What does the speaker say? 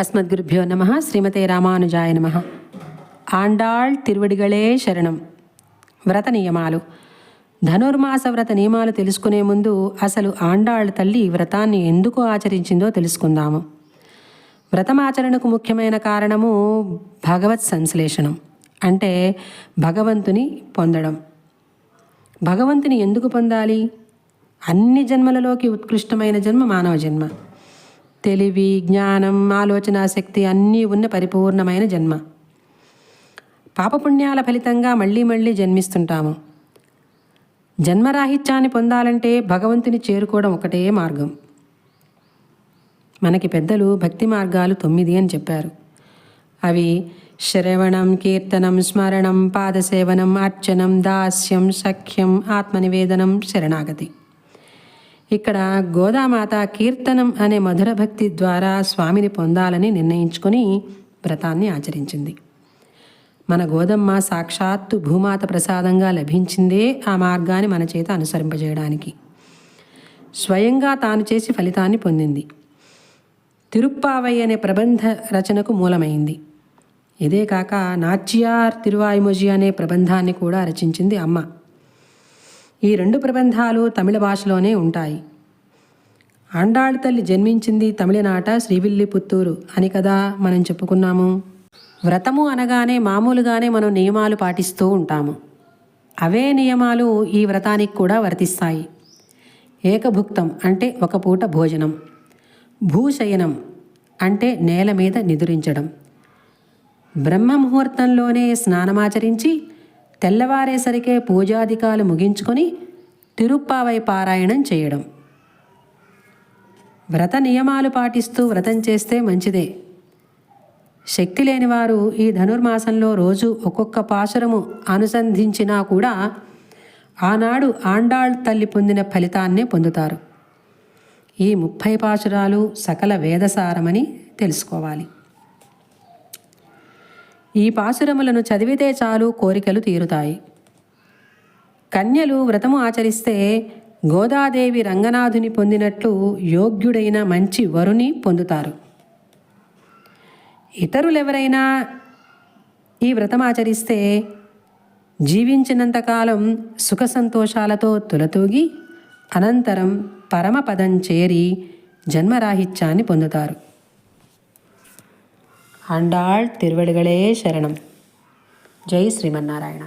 అస్మద్గురుభ్యో నమ. శ్రీమతే రామానుజాయ నమ. ఆండాళ్ తిరువడిగళే శరణం. వ్రత నియమాలు. ధనుర్మాస వ్రత నియమాలు తెలుసుకునే ముందు అసలు ఆండాళ్ తల్లి వ్రతాన్ని ఎందుకు ఆచరించిందో తెలుసుకుందాము. వ్రతమాచరణకు ముఖ్యమైన కారణము భగవత్ సంశ్లేషణం అంటే భగవంతుని పొందడం. భగవంతుని ఎందుకు పొందాలి? అన్ని జన్మలలోకి ఉత్కృష్టమైన జన్మ మానవ జన్మ. తెలివి జ్ఞానం ఆలోచన శక్తి అన్నీ ఉన్న పరిపూర్ణమైన జన్మ. పాపపుణ్యాల ఫలితంగా మళ్ళీ మళ్ళీ జన్మిస్తుంటాము. జన్మరాహిత్యాన్ని పొందాలంటే భగవంతుని చేరుకోవడం ఒకటే మార్గం. మనకి పెద్దలు భక్తి మార్గాలు తొమ్మిది అని చెప్పారు. అవి శ్రవణం కీర్తనం స్మరణం పాదసేవనం అర్చనం దాస్యం సఖ్యం ఆత్మనివేదనం శరణాగతి. ఇక్కడ గోదామాత కీర్తనం అనే మధుర భక్తి ద్వారా స్వామిని పొందాలని నిర్ణయించుకొని వ్రతాన్ని ఆచరించింది. మన గోదమ్మ సాక్షాత్తు భూమాత ప్రసాదంగా లభించిందే ఆ మార్గాన్ని మన చేత అనుసరింపజేయడానికి. స్వయంగా తాను చేసి ఫలితాన్ని పొందింది. తిరుప్పావై అనే ప్రబంధ రచనకు మూలమైంది. ఇదే కాక నాచ్యార్ తిరువాయిమొజి అనే ప్రబంధాన్ని కూడా రచించింది అమ్మ. ఈ రెండు ప్రబంధాలు తమిళ భాషలోనే ఉంటాయి. ఆండాళ్ తల్లి జన్మించింది తమిళనాట శ్రీవిల్లిపుత్తూరు అని కదా మనం చెప్పుకున్నాము. వ్రతము అనగానే మామూలుగానే మనం నియమాలు పాటిస్తూ ఉంటాము. అవే నియమాలు ఈ వ్రతానికి కూడా వర్తిస్తాయి. ఏకభుక్తం అంటే ఒక పూట భోజనం. భూశయనం అంటే నేల మీద నిదురించడం. బ్రహ్మ ముహూర్తంలోనే స్నానమాచరించి తెల్లవారేసరికే పూజాధికాలు ముగించుకొని తిరుప్పావై పారాయణం చేయడం. వ్రత నియమాలు పాటిస్తూ వ్రతం చేస్తే మంచిదే. శక్తి లేనివారు ఈ ధనుర్మాసంలో రోజు ఒక్కొక్క పాశురము అనుసంధించినా కూడా ఆనాడు ఆండాళ్ తల్లి పొందిన ఫలితాన్నే పొందుతారు. ఈ ముప్పై పాశురాలు సకల వేదసారమని తెలుసుకోవాలి. ఈ పాశురములను చదివితే చాలు కోరికలు తీరుతాయి. కన్యలు వ్రతము ఆచరిస్తే గోదాదేవి రంగనాథుని పొందినట్లు యోగ్యుడైన మంచి వరుని పొందుతారు. ఇతరులెవరైనా ఈ వ్రతం ఆచరిస్తే జీవించినంతకాలం సుఖ సంతోషాలతో తులతూగి అనంతరం పరమపదం చేరి జన్మరాహిత్యాన్ని పొందుతారు. అండాళ్ తిరువడిగళే శరణం. జై శ్రీమన్నారాయణ.